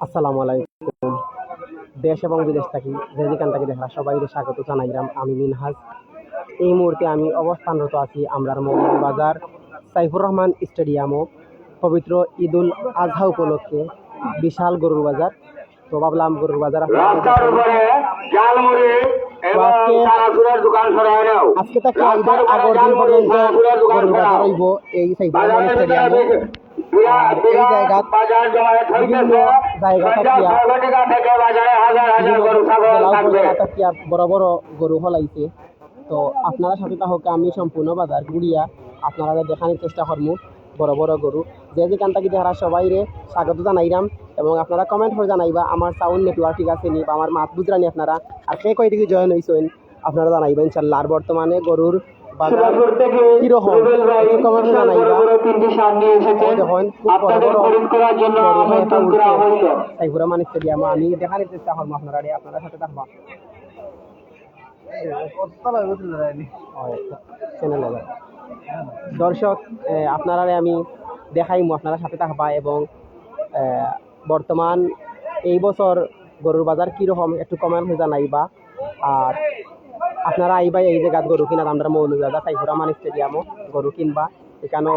আসসালামু আলাইকুম। দেশ এবং বিদেশ থাকি যে যেখান থেকে দেখা সবাই স্বাগত জানাইলাম আমি মিনহাজ। এই মুহূর্তে আমি অবস্থানরত আছি আমরার বাজার সাইফুর রহমান স্টেডিয়ামও পবিত্র ঈদুল আজহা উপলক্ষে বিশাল গরুর বাজার। তো ভাবলাম গরুর বাজার আজকে- ঈদের আগের দিন পর্যন্ত গরুর বাজার হইব এই সাইফুর রহমান স্টেডিয়ামে। এই জায়গা জায়গা বড় বড় গরু হলাইছে তো আপনারা সাথে হোক আমি সম্পূর্ণ বাজার ঘুরিয়া আপনারা দেখানোর চেষ্টা করব বড় বড় গরু। যে যেখান থেকে দেখারা সবাই রে স্বাগত জানাইরাম। এবং আপনারা কমেন্ট করে জানাইবা আমার সাউন্ড নেটওয়ার্ক ঠিক আছে নি বা আমার মাত বুঝরানি আপনারা। আর কে কই থেকে জয়েন হয়েছেন আপনারা জানাইবেন ইনশাল্লাহ। আর বর্তমানে গরুর কীরকম? জানাইবা। দেখুন, স্টেডিয়াম আমি আপনারা সাথে থাকবা। দর্শক আপনারা আমি দেখাইমু আপনারা সাথে থাকবা এবং বর্তমান এই বছর গরুর বাজার কীরকম একটু কমেন্ট হয়ে জানাইবা। আর আপনারা আইবা এই জায়গাত গরু কিনা আমরা মৌলবাজার সাইফুর রহমান স্টেডিয়ামও গরু কিনবা। এখানেও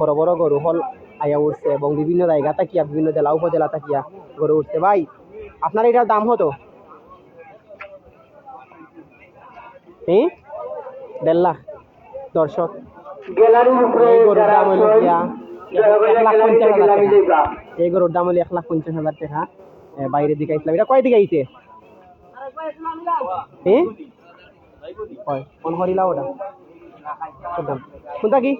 বড় বড় গরু হল আয়া উঠছে এবং বিভিন্ন জায়গা তাকিয়া, বিভিন্ন জেলা, উপজেলা তাকিয়া গরু উঠছে। ভাই, আপনার এটার দাম হতো হ্যাঁ দেড় লাখ। দর্শক, এই গরুর দাম এক লাখ পঞ্চাশ হাজার টাকা। এই হলো এক লাখ পঞ্চাশ হাজার টাকা। বাইরের দিকে আইসলাম এটা কয় দিকে আইছে? হ্যাঁ হয়। ওটা? কোন দাম? কোনটা কি?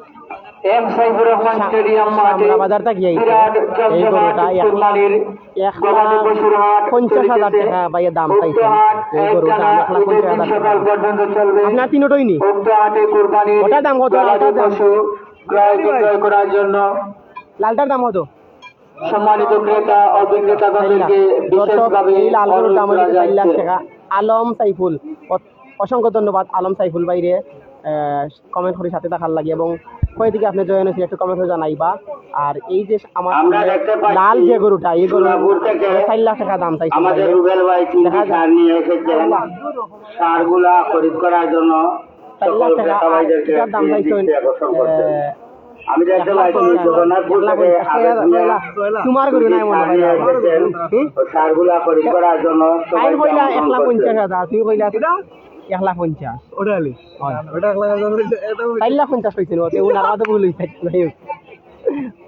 এম সাইফুর রহমান স্টেডিয়াম মাঠে আমরা বাজারটা গিয়ে এই গরুটা এক লাখ কুরবানির এক গবাদি লাখ পশুর হাট পঞ্চাশ হাজার টাকা বাইয়ের দাম উক্ত এই গরুর এক লাখ পঞ্চাশ হাজার ঈদের দিন সকাল টাকা আপনার তিনোটাই নি? উক্ত হাটে কুরবানির ওটার দাম কত? ওটার দাম? ক্রয় করার জন্য লালটার দাম হতো সম্মানিত ক্রেতা ও বিক্রেতাগণদেরকে দর্শক বিশেষভাবে লাল গরুর দাম হলো চার লাখ টাকা। আলম সাইফুল অসংখ্য ধন্যবাদ আলম সাইফুল বাইরে কমেন্ট করে সাথে থাকার লাগে এবং কয় দিকে আপনি জয়েন হয়েছেন একটু কমেন্ট করে জানাইবা। আর এই যে আমার লাল যে গরুটা এই গরু চার লাখ টাকা দাম চাইছে আমাদের রুবেল ভাই তিনটি সার নিয়ে এসেছেন। সারগুলা খরিদ করার জন্য সকল দাম আমি দেখতে পাচ্ছি জগন্নাথপুর থেকে পঞ্চাশ, আবেদ মিয়া তোমার গরু নাই মনে হয় সারগুলা খরিদ করার জন্য আইন এক লাখ পঞ্চাশ হাজার তুই কইলা এক লাখ পঞ্চাশ ওটা আলি? ওটা এক লাখ চার লাখ পঞ্চাশ কইছিল ওতে উনার মাঝে ভুল হইছে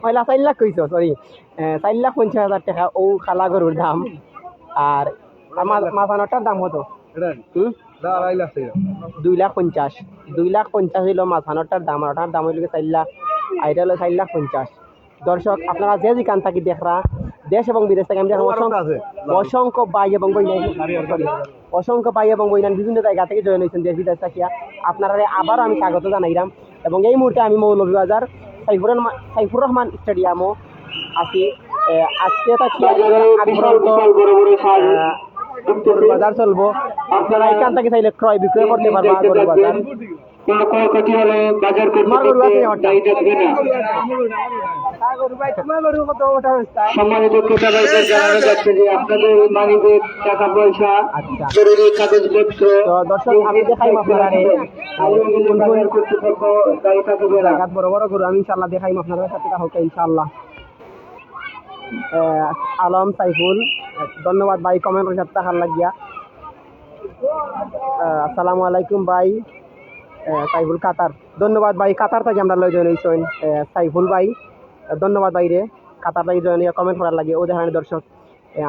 পয়লা চার লাখ কইছ সরি চার লাখ পঞ্চাশ হাজার টাকা ও খালা গরুর দাম। আর মাছানোটার দাম কত? দুই লাখ পঞ্চাশ দুই লাখ পঞ্চাশ হইল মাছানোটার দাম আর ওটার দাম হইল চার লাখ আর এটা হলো চার লাখ পঞ্চাশ দর্শক আপনারা যে যেখান থাকি দেখরা দেশ এবং বিদেশ থেকে আমি দেখলাম অসংখ্য ভাই এবং sorry, অসংখ্য ভাই এবং বইনান বিভিন্ন জায়গা থেকে জয়েন হয়েছেন দেশ বিদেশ থাকিয়া আপনারা আবার আমি স্বাগত জানাইলাম। এবং এই মুহূর্তে আমি মৌলভীবাজার সাইফুর রহমান সাইফুর রহমান স্টেডিয়ামও আছি। আজকে বাজারে চলবো। আপনারা এখান থেকে চাইলে ক্রয় বিক্রয় করতে পারবা দেখতে গরুর বাজার। গরু আছে কর্তৃপক্ষ ওটা? দায়ী থাকবে না সম্মানিত ক্রেতা ভাইদের জানানো যাচ্ছে যে আপনাদের মানিব্যাগ টাকা পয়সা জরুরি কাগজপত্র দর্শক আমি দেখাই আপনারা কর্তৃপক্ষ দায়ী থাকবে না বড় বড় গরু আমি ইনশাল্লাহ দেখাইম আপনাদের সাথে হোক ইনশাল্লাহ আলম সাইফুল ধন্যবাদ ভাই কমেন্ট করে সাথে থাকার লাগিয়া। আসসালামু আলাইকুম ভাই সাইফুল কাতার। ধন্যবাদ ভাই কাতার থেকে আমরা লই জয়েন সাইফুল ভাই। ধন্যবাদ ভাই রে কাতার থেকে জয়েন কমেন্ট করার লাগে। ও দেখানি দর্শক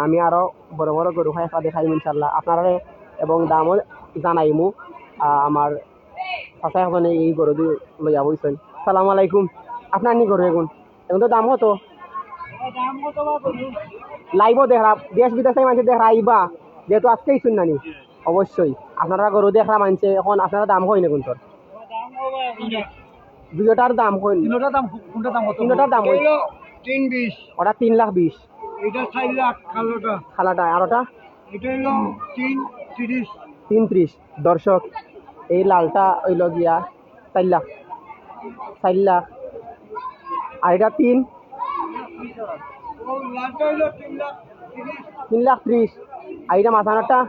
আমি আরও বড় বড় গরু হয় দেখাইম ইনশাল্লাহ আপনারা এবং দামও জানাইমু আমার চাচাই ওখানে এই গরু দিয়ে লইয়া বইছেন। সালাম আলাইকুম। আপনার নি গরু এখন এখন তো দাম কত? লাইব দেখরা দেশ বিদেশে মানুষ দেখরা আইবা। যেহেতু আজকেই শুননানি অবশ্যই। আপনারা গরু দেখরা মানছে, এখন আপনারা দাম হয় না কোন তোর? দুইটার দাম হয় তিনটা দাম কোনটা দাম কত? তিনটার দাম তিন বিশ। ওটা তিন লাখ বিশ। এটা চার লাখ কালোটা খালাটা আর ওটা? এটা হলো দর্শক এই লালটা হইল গিয়া চার লাখ। চার লাখ। আর এটা তিন? ও লালটা হলো তিন লাখ ত্রিশ। আইটা মাথানাটা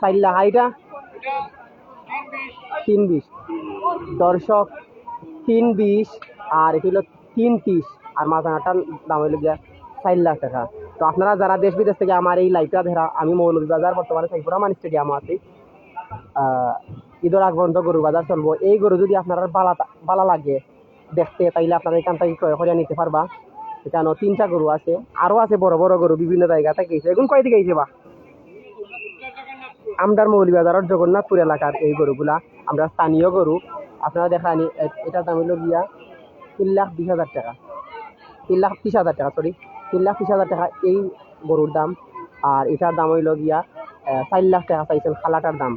চার লাখ। আইটা তিন বিশ। দর্শক তিন বিশ, আর এটি হলো তিন তিরিশ, আর মাথানাটার দাম হইল গিয়া চার লাখ টাকা। তো আপনারা যারা দেশ বিদেশ থেকে আমার এই লাইভটা ধরা, আমি মৌলভীবাজার বর্তমানে সাইপুরা মান স্টেডিয়াম আছি। ঈদের আগ পর্যন্ত গরুর বাজার চলবো। এই গরু যদি আপনার বালা বালা লাগে দেখতে, তাইলে আপনারা এখান থেকে ক্রয় করে নিতে পারবা। এখানে তিনটা গরু আছে, আরও আছে বড় বড় গরু বিভিন্ন জায়গা থেকে এসে। এখন কয় দিকে এসে বা? আমদার মৌলভীবাজারের জগন্নাথপুর এলাকার এই গরুগুলা। আমরা স্থানীয় গরু। আপনারা দেখানি এটার দাম হলো গিয়া তিন লাখ বিশ হাজার টাকা। তিন লাখ ত্রিশ হাজার টাকা সরি তিন লাখ ত্রিশ হাজার টাকা এই গরুর দাম। আর এটার দাম হইল গিয়া চার লাখ টাকা চাইছেন খালাটার দাম।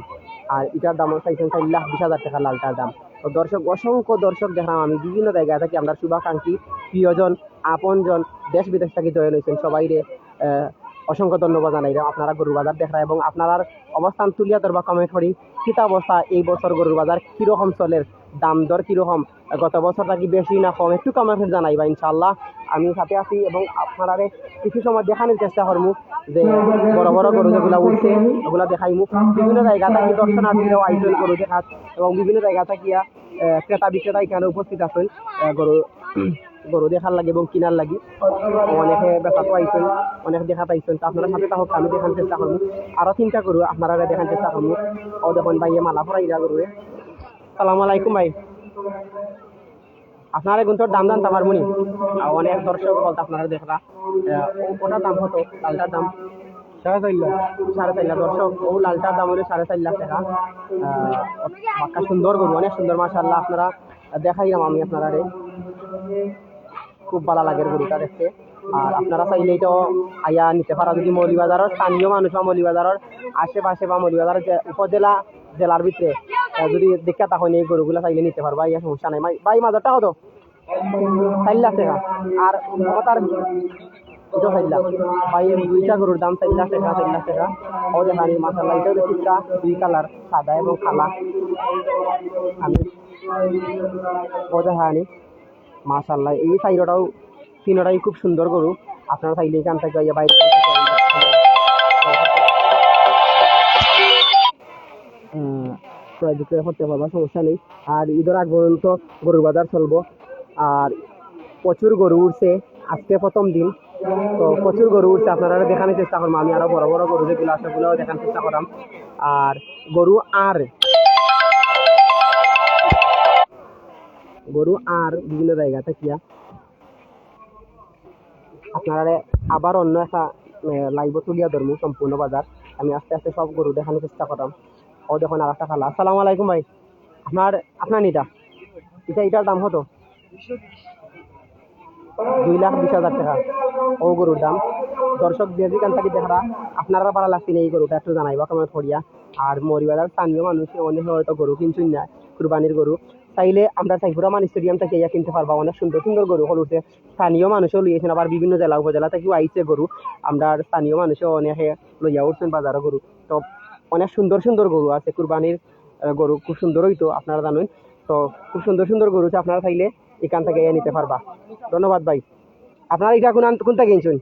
আর এটার দাম চাইছেন চার লাখ বিশ হাজার টাকা লালটার দাম। তো দর্শক, অসংখ্য দর্শক দেখলাম আমি, বিভিন্ন জায়গায় থাকি, আমরা শুভাকাঙ্ক্ষী প্রিয়জন, আপনজন, দেশ বিদেশ থেকে জয়েন হয়েছেন সবাই রে। অসংখ্য ধন্যবাদ জানাই। আপনারা গরুর বাজার দেখা এবং আপনার অবস্থান তুলিয়া ধরবা কমেন্ট করি। কিতা অবস্থা এই বছর গরুর বাজার? কীরকম চলের দাম দর কীরকম? গত বছরটা কি বেশি না কম? একটু কমেন্ট জানাইবা ইনশাল্লাহ আমি সাথে আছি এবং আপনারা কিছু সময় দেখানোর চেষ্টা করব যে বড় বড় গরু যেগুলা উঠছে, ওগুলা দেখাইমু। বিভিন্ন জায়গা থেকে দর্শনার্থীরাও আয়োজন গরু দেখাত এবং বিভিন্ন জায়গা থাকিয়া ক্রেতা বিক্রেতা এখানে উপস্থিত আছেন গরু গরু দেখার লাগে এবং কিনার লাগি। অনেকে বেচাতো আইসেন অনেক দেখা পাইছেন। তো আপনারা সাথে থাকুক আমি দেখার চেষ্টা করব আরও তিনটা গরু আপনারা দেখার চেষ্টা করব ও দেখুন ভাই মালা পরাইরা গরুরে সালাম আলাইকুম ভাই। আপনারা কিন্তু দাম দাম আমার মনি? অনেক দর্শক বলতে আপনারা আহ, ওটার দাম কত লালটার দাম। সাড়ে চার লাখ। সাড়ে চার লাখ দর্শক ও লালটার দাম হলো সাড়ে চার লাখ টাকা। বাক্কা সুন্দর গরু অনেক সুন্দর মাশাল্লাহ আপনারা দেখাইলাম আমি আপনারা রে খুব ভালো লাগে গরুটা দেখতে। আর আপনারা চাইলে তো আইয়া নিতে পারা। যদি মৌলিবাজারের স্থানীয় মানুষ বা মৌলিবাজারের আশেপাশে বা মৌলিবাজারের উপজেলা, জেলার ভিতরে যদি দেখা তখন এই গরুগুলা চাইলে নিতে পারবা ইয়া সমস্যা নাই। ভাই ভাই, মাজারটা কত? চার লাখ টাকা। আর তার এটা চার লাখ। দুইটা গরুর দাম চার লাখ টাকা, চার লাখ টাকা। ও দেখানি মাসাল্লাহ এটা হচ্ছে চিত্রা দুই কালার, সাদা এবং কালা। আমি ও দেখানি। মাশাল্লাহ এই সাইডটাও, তিনটাই খুব সুন্দর গরু। আপনারা চাইলে এখান থেকে ইয়ে বাইরে ক্রয় বিক্রয় করতে পারবা, সমস্যা নেই। আর ঈদের আগ পর্যন্ত গরুর বাজার চলবো। আর প্রচুর গরু উঠছে আজকে প্রথম দিন। তো প্রচুর গরু উঠছে আপনারা দেখানোর চেষ্টা করব। আমি আরও বড় বড় গরু যেগুলো আছে, ওগুলোও দেখানোর চেষ্টা করাম আর গরু আর গরু আর বিভিন্ন জায়গা থাকিয়া আপনারা আবার অন্য একটা লাইভ তুলিয়া ধরবো সম্পূর্ণ বাজার। আমি আস্তে আস্তে সব গরু দেখানোর চেষ্টা করলাম ও দেখুন আর একটা খালা। আসসালামু আলাইকুম ভাই। আপনার আপনার নিটা? এটা, এটার দাম কত? দুই লাখ বিশ হাজার টাকা। ও গরুর দাম। দর্শক যে যেখান থেকে দেখা আপনারা ভালো লাগছে এই গরুটা, একটু জানাইবা কমেন্ট করিয়া। আর মরিবাজার স্থানীয় মানুষ অনেক হয়তো গরু কিনছুন না, কুরবানির গরু। চাইলে আমরা চাইপুরা মান স্টেডিয়াম থেকে ইয়া কিনতে পারবা। অনেক সুন্দর সুন্দর গরু হল স্থানীয় মানুষও লইয়েছেন আবার বিভিন্ন জেলা, উপজেলা থেকেও আইছে গরু। আমরা স্থানীয় মানুষও অনেকে লইয়া উঠছেন বাজারও গরু। তো অনেক সুন্দর সুন্দর গরু আছে, কুরবানির গরু খুব সুন্দর হইতো, আপনারা জানেন। তো খুব সুন্দর সুন্দর গরু আছে, আপনারা চাইলে এখান থেকে ইয়া নিতে পারবা। ধন্যবাদ ভাই। আপনারা এটা কোন কোন থেকে কিনছেন?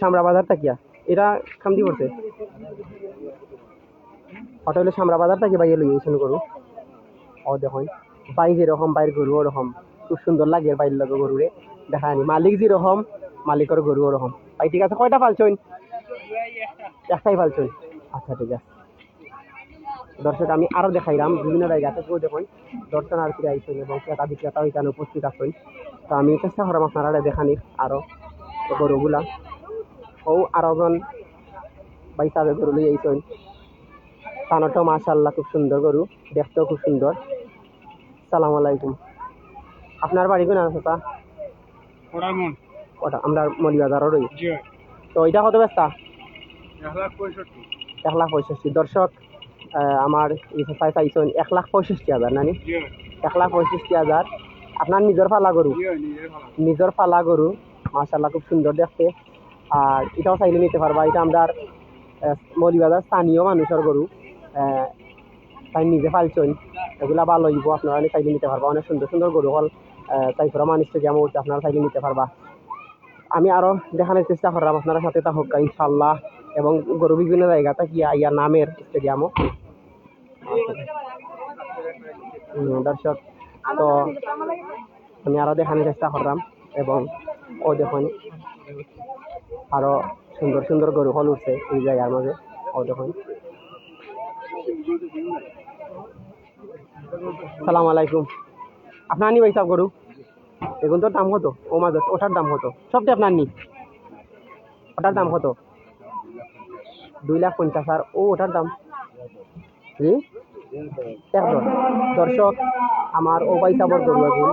সামরা বাজার থাকিয়া এটা খামদি পড়ছে। ওটা হলো সামরা বাজার থেকে বাইরে লই গেছেন গরু। ও দেখুন। বাই যেরকম বাইর গরু ওরকম। খুব সুন্দর লাগে বাইর লগে গরুরে। দেখানি মালিক যেরকম, মালিকের গরু ওরকম। ভাই, ঠিক আছে, কয়টা পালছেন একটাই পালছেন আচ্ছা ঠিক আছে। দর্শক, আমি আরও দেখাইলাম বিভিন্ন জায়গা থেকেও দেখুন দর্শনার্থীরা আইসেন এবং ক্রেতা বিক্রেতাও এখানে উপস্থিত আছেন। তো আমি চেষ্টা করলাম আপনারা দেখানির আরও গরুগুলা। ও, আরও জন বাইসাবে গরু লই আইসেন। কানটো মাশাল্লাহ খুব সুন্দর গরু দেখতেও খুব সুন্দর। সালাম আলাইকুম। আপনার বাড়ি কোন আছে তা? ওটা আমরা মলিবাজারও রই। তো এটা কত ব্যস্তা এক লাখ পঁয়ষট্টি। দর্শক আমার চাই চাইছেন এক লাখ পঁয়ষট্টি হাজার নানি? এক লাখ পঁয়ষট্টি হাজার। আপনার নিজের ফালা গরু? নিজের ফালা। গরু। মাশাল্লাহ খুব সুন্দর দেখতে। আর এটাও চাইলে নিতে পারবা। এটা আমরা মলিবাজার স্থানীয় মানুষের গরু। তাই নিজে ফালছেন এগুলা ভালো হইব, আপনারা চাইলে নিতে পারবা। অনেক সুন্দর সুন্দর গরু হল তাইপরা মানুষ থেকে আমার আপনারা চাইলে নিতে পারবা। আমি আরও দেখানোর চেষ্টা করলাম, আপনারা সাথে থাকুক ইনশাল্লাহ এবং গরু বিভিন্ন জায়গা থেকে ইয়া নামের স্টেডিয়ামও। দর্শক, তো আমি আরও দেখানোর চেষ্টা করলাম, এবং ও দেখুন আরও সুন্দর সুন্দর গরু হল উঠছে এই জায়গার মাঝে, ও দেখুন সালাম আলাইকুম। আপনার নি ভাই সব গরু? এগুন তোর দাম কত? ও মাঝে ওটার দাম কত? সবটা আপনার নি? ওটার দাম কত? দুই লাখ পঞ্চাশ আর ও, ওটার দাম? দর্শক, আমার ও ভাই সাবর গরু এগুন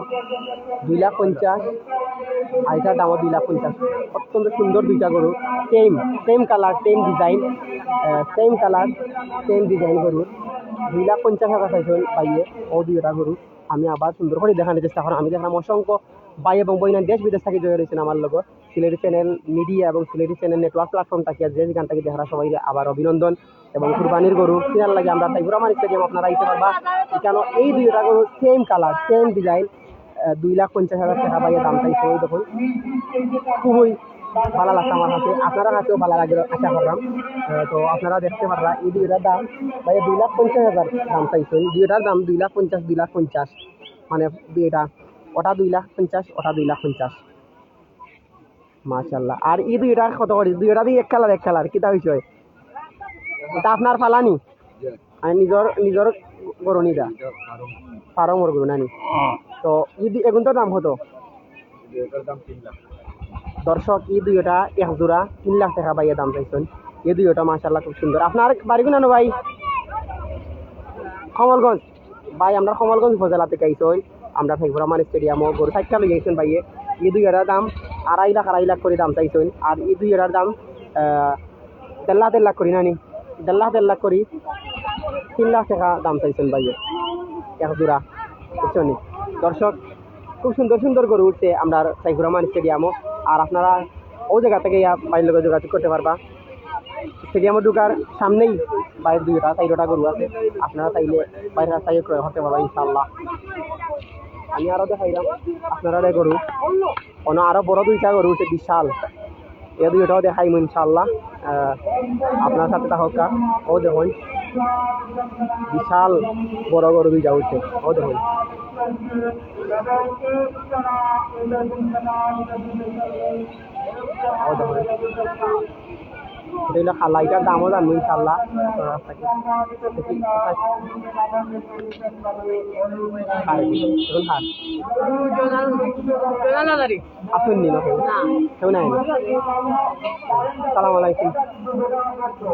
দুই লাখ পঞ্চাশ। আর এটার দামও দুই লাখ পঞ্চাশ। অত্যন্ত সুন্দর দুইটা গরু। Same same colour same design same colour same design গরুর। দুই লাখ পঞ্চাশ হাজার চাইছেন পাইয়ে ও দুইটা গরু আমি আবার সুন্দর করে দেখানোর চেষ্টা করি আমি দেখলাম অসংখ্য বাই এবং বইনা দেশ বিদেশ থেকে জয় রয়েছেন আমার লগত। সিলেটি চ্যানেল মিডিয়া এবং সিলেটি চ্যানেল নেটওয়ার্ক প্ল্যাটফর্ম থেকে যে যেখান থেকে দেখা সবাই আবার অভিনন্দন এবং কুরবানির গরু কেনার লাগে আমরা তাই আমার স্টেডিয়াম আপনারা আইতে পারবা। কেন এই দুইটা গরু সেম কালার সেম ডিজাইন দুই লাখ পঞ্চাশ হাজার টাকা পাইয়ে দাম চাইছে। দেখুন, খুবই ভালো লাগছে আমার কাছে। আপনারা কাছেও ভালো লাগে আশা করলাম। তো আপনারা দেখতে পাররা এই দুইটার দাম ভাই দুই লাখ পঞ্চাশ হাজার দাম চাইছেন। দুইটার দাম দুই লাখ পঞ্চাশ দুই লাখ পঞ্চাশ। মানে দুইটা ওটা দুই লাখ পঞ্চাশ ওটা দুই লাখ পঞ্চাশ। মাশাল্লাহ আর এই দুইটা কত করি? দুইটা দিয়ে এক কালার এক কালার। কিতা হয়েছে এটা আপনার ফালানি? আর নিজর নিজর গরু নিদা? ফার্মর গরু নানি? তো ঈদ এখন তো দাম কত? দর্শক এই দুইটা এক জোড়া তিন লাখ টাকা পাইয়ে দাম চাইছেন। এই দুইটা মাশাল্লাহ খুব সুন্দর। আপনার বাড়ি কোন ভাই? কমলগঞ্জ। ভাই আমরা কমলগঞ্জ উপজেলা থেকে আইসই আমরা ফেকবুরামান স্টেডিয়ামও গরু চারটা লই আইছেন ভাইয়ে। এই দুই দুইটার দাম আড়াই লাখ আড়াই লাখ করে দাম চাইছেন। আর এই দুইটার দাম আহ, দেড় লাখ দেড় লাখ করি নানি দেড় লাখ দেড় লাখ করি তিন লাখ টাকা দাম চাইছেন ভাইয়ে। এক জোড়া বুঝছ নি? দর্শক খুব সুন্দর সুন্দর গরু উঠছে। আমরা সাইফুর রহমান স্টেডিয়ামও আর আপনারা ও জায়গা থেকে ইয়া বাইরের লোকের যোগাযোগ করতে পারবা। স্টেডিয়ামে ঢুকার সামনেই বাইরের দুইটা চাইরোটা গরু আছে। আপনারা চাইলে বাইরের রাস্তায় ক্রয় করতে পারবা ইনশাল্লাহ আমি আরও দেখাইলাম, আপনারা গরু অন্য আরও বড় দুইটা গরু উঠছে বিশাল। এ দুইটাও দেখাইম ইনশাল্লাহ আপনার সাথে থাকুক ও দেখুন। বিশাল বড় গরু দুইটা উঠছে ও দেখুন। ও দেখুন এটা হলো খালা এটার দামও জানব ইনশাল্লাহ নাই সালাম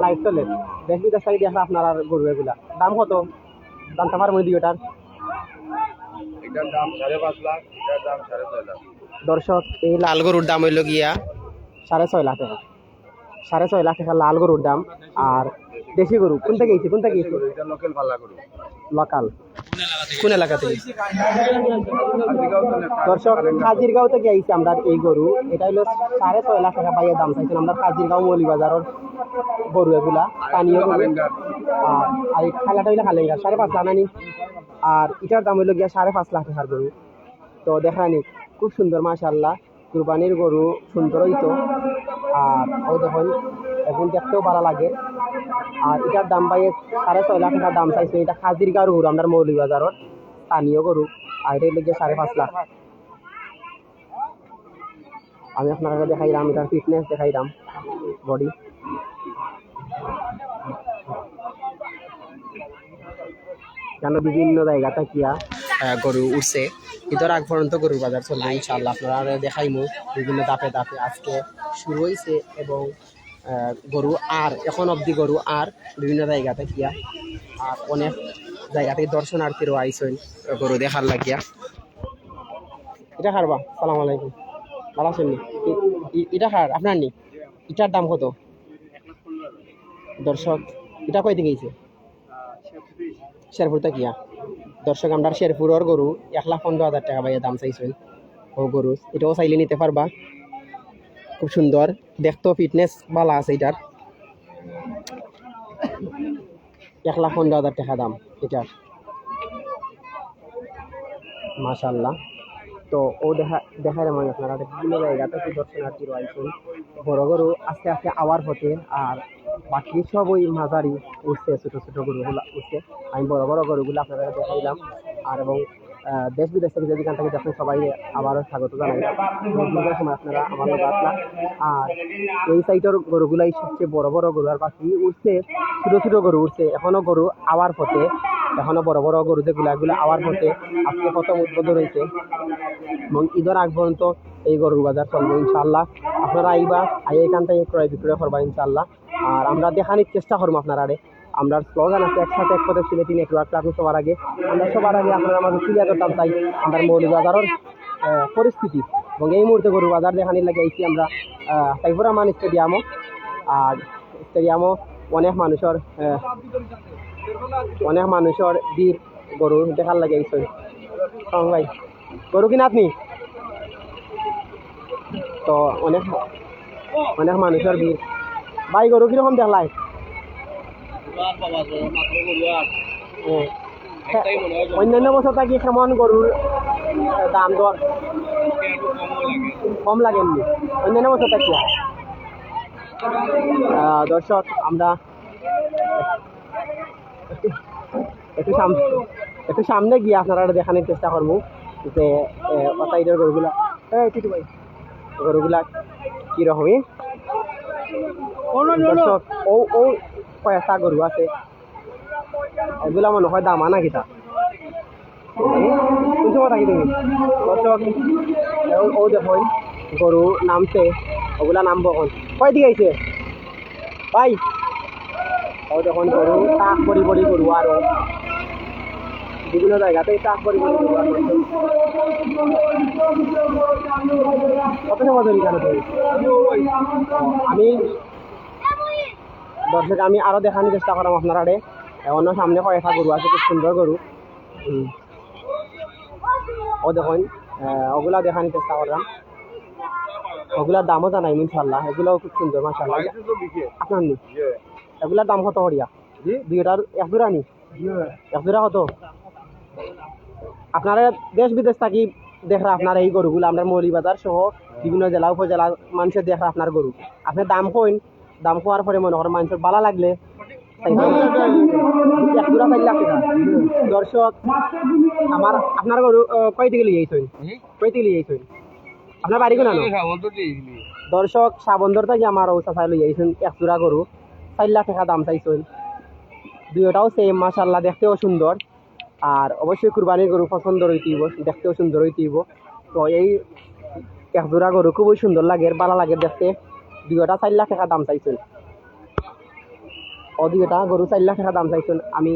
লাইভ চলে। দেশ বিদেশ আপনার আর গরু এগুলা দাম কত? জানতে পারব দিও ওটার এটার দাম সাড়ে পাঁচ লাখ এটার দাম সাড়ে ছয় লাখ। দর্শক এই লাল গরুর দাম হইল গিয়া সাড়ে ছয় লাখ টাকা। সাড়ে ছয় লাখ টাকা লাল গরুর দাম। আর দেশি গরু কোনটা গিয়েছে কোনটা গিয়েছে লোকাল কোন এলাকা থেকে? দর্শক কাজিরগাঁও থেকে আইছি আমরা এই গরু। এটা হলো সাড়ে ছয় লাখ টাকা পাইয়ে দাম চাইছেন আমরা কাজিরগাঁও মৌলিবাজারের গরু এগুলা স্থানীয় গরু। আর এই খালাটা হইলে খালেঙ্গার সাড়ে পাঁচ লাখ আর এটার দাম হইল গিয়া সাড়ে পাঁচ লাখ টাকার গরু। তো দেখানি খুব সুন্দর মাশাল্লাহ কুরবানির গরু সুন্দর হইতো আর ও দেখুন, এখন দেখতেও ভালো লাগে। আর এটার দাম পাই সাড়ে ছয় লাখ টাকা দাম চাইছে। এটা খাজিরগাঁও গরু আমরা মৌলিবাজারের স্থানীয় গরু আর এটা গিয়া সাড়ে পাঁচ লাখ। আমি আপনারা দেখাইলাম এটার ফিটনেস দেখাইলাম বডি কেন বিভিন্ন জায়গা থাকিয়া গরু উঠছে। ঈদের আগ পর্যন্ত গরুর বাজার চলবে ইনশাল্লাহ আপনারা দেখাইমু বিভিন্ন দাপে দাপে আজকে শুরু হয়েছে এবং গরু আর, এখন অবধি গরু আর বিভিন্ন জায়গাতে থাকিয়া আর অনেক জায়গা থেকে দর্শনার্থীরও আইসেন গরু দেখার লাগিয়া। এটা খারবা সালাম আলাইকুম। ভালো আছেন নি? এটা খার, আপনার নি? এটার দাম কত? দর্শক এটা কই থেকে গেছে? শেরপুর কিয়া দর্শক, আমরা শেরপুরের গরু এক লাখ পনেরো হাজার টাকা বাইয়ে দাম চাইছেন। ও গরু, এটাও চাইলে নিতে পারবা। খুব সুন্দর। দেখতো ফিটনেস ভালো আছে এটার। এক লাখ পনেরো হাজার টাকা দাম এটার। মাশাল্লাহ তো ও দেখা দেখার আমি আপনারা। বিভিন্ন জায়গা থেকে দর্শনার্থী রয়েছেন বড় গরু আস্তে আস্তে আওয়ার হতে আর বাকি সব ওই মাঝারি উঠছে, ছোটো ছোটো গরুগুলো উঠছে। আমি বড় বড় গরুগুলো আপনারা দেখাইলাম। আর এবং দেশ বিদেশ থেকে যদি এখান থেকে দেখেন সবাই আবারও স্বাগত জানাই। দুর্গার সময় আপনারা আমার আসলাম। আর এই সাইডের গরুগুলাই সবচেয়ে বড় বড় গরু। আর বাকি উঠছে, ছোটো ছোটো গরু উঠছে। এখনও গরু আওয়ার পথে, এখনও বড় বড় গরু যেগুলো, এগুলো আওয়ার পথে আজকে প্রথম উদ্বোধন হয়েছে। এবং ঈদের আগ পর্যন্ত এই গরুর বাজার চলবে ইনশাল্লাহ আপনারা আইবা আই এখান থেকে ক্রয় বিক্রয় করবা ইনশাল্লাহ আর আমরা দেখানোর চেষ্টা করব আপনারা আমরা স্লোগান আছে একসাথে এক পথে সিলেটি নেটওয়ার্ক আপনি সবার আগে, আমরা সবার আগে আপনারা আমাদের ক্লিয়ার করতাম চাই আমরা মৌলিক বাজারের পরিস্থিতি এবং এই মুহূর্তে গরু বাজার দেখানির লাগে আইছি আমরা তাইপুরা মান স্টেডিয়ামও। আর স্টেডিয়ামও অনেক মানুষের অনেক মানুষের বীর গরু দেখার লাগে আইসই সং ভাই, গরু কিনা আপনি? তো অনেক অনেক মানুষের ভিড়। ভাই, গরু কীরকম দেখলাই। অন্যান্য বছর থাকি কেমন গরুর দাম দর কম লাগে। এমনি অন্যান্য বছর থাকি দর্শক আমরা একটু সামনে একটু সামনে গিয়ে আপনারা দেখানোর চেষ্টা করব যে সাইডের গরুগুলা এই টিটু ভাই? গরুগুলা কিরকমই দর্শক ও ও কয়েকটা গরু আছে। এগুলা মনে হয় দামা না কিতা? শুনছো কথা কি তুমি? ও- দেখুন গরু নামছে ওগুলা নামবো এখন কয় দিকে আইছে ভাই ও দেখুন গরু টাক পরি পরি গরু আরও বিভিন্ন জায়গাতে টাক পরি পরি গরু আরও কত সময় ধরে কেন আমি দর্শক আমি আরও দেখানোর চেষ্টা করাম আপনার অন্য সামনে কয়েকটা গরু আছে খুব সুন্দর গরু। ও দেখুন ওগুলা দেখানোর চেষ্টা করলাম। ওগুলার দামও জানাই ইনশাল্লাহ এগুলোও খুব সুন্দর মাশাল্লাহ আপনার নি? এগুলার দাম কত হরিয়া দুইটার এক জোড়া নি? এক জোড়া কত? আপনারা দেশ বিদেশ থাকি দেখরা আপনার এই গরুগুলো আপনার মৌলিবাজার সহ বিভিন্ন জেলা উপজেলা মানুষের দেখরা আপনার গরু। আপনি দাম কইন? দাম কোয়ার পরে মনে করেন মানুষের ভালো লাগলে। দর্শক আমার আপনার গরু কয় থেকে লিয়ে আইসেন কয় থেকে লিয়ে আইসেন আপনার বাড়ি কোন দর্শক সাবন্দর থেকে আমার ও চাচাই লই আইছেন এক জোড়া গরু চার লাখ টাকা দাম চাইছেন। দুইটাও সেম মাশাল্লাহ দেখতেও সুন্দর আর অবশ্যই কুরবানির গরু পছন্দ রইতেইব দেখতেও সুন্দর হইতেইব তো এই এক জোড়া গরু খুবই সুন্দর লাগে ভালো লাগে দেখতে। দুইটা চার লাখ টাকা দাম চাইছেন ও দুইটা গরু চার লাখ টাকা দাম চাইছেন আমি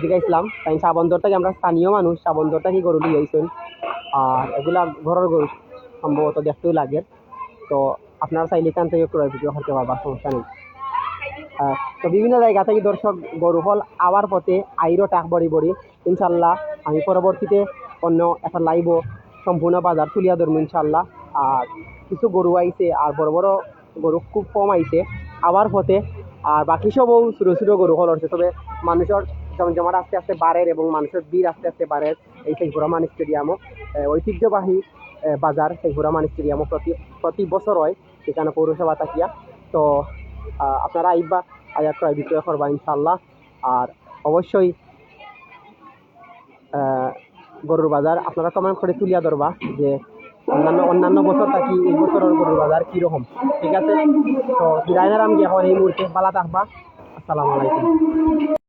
জিজ্ঞাসলাম তাই সাবন্দর থেকে আমরা স্থানীয় মানুষ সাবন্দর থেকে গরু লিয়ে আইছেন আর এগুলা ঘরের গরু সম্ভবত দেখতেও লাগে। তো আপনারা চাইলে এখান থেকে ক্রয় বিক্রয় করতে পারবার সমস্যা নেই। তো, বিভিন্ন জায়গা থেকে দর্শক গরু হল আওয়ার পথে আইরও টাক বড়ি বড়ি ইনশাল্লাহ আমি পরবর্তীতে অন্য একটা লাইভ সম্পূর্ণ বাজার তুলিয়া ধরবো ইনশাল্লাহ আর কিছু গরু আইছে আর বড় বড় গরু খুব কম আইছে। আবার পথে আর বাকি সবও ছোটো ছোটো গরু হল হচ্ছে তবে মানুষের জমজমাট আস্তে আস্তে বাড়ের এবং মানুষের ভিড় আস্তে আস্তে বাড়ের এই সেই মান স্টেডিয়ামও ঐতিহ্যবাহী বাজার সেই মান স্টেডিয়ামও প্রতি প্রতি বছর হয় সেখানে পৌরসভা থাকিয়া তো আপনারা আইবা, আয়া ক্রয় বিক্রয় করবা ইনশাল্লাহ আর অবশ্যই গরুর বাজার আপনারা কমেন্ট করে তুলিয়া ধরবা যে অন্যান্য অন্যান্য বছর থাকি এই বছরের গরুর বাজার কীরকম? ঠিক আছে? তো, বিদায় গিয়ে এখন এই মুহূর্তে পালা থাকবা। আসসালামু আলাইকুম।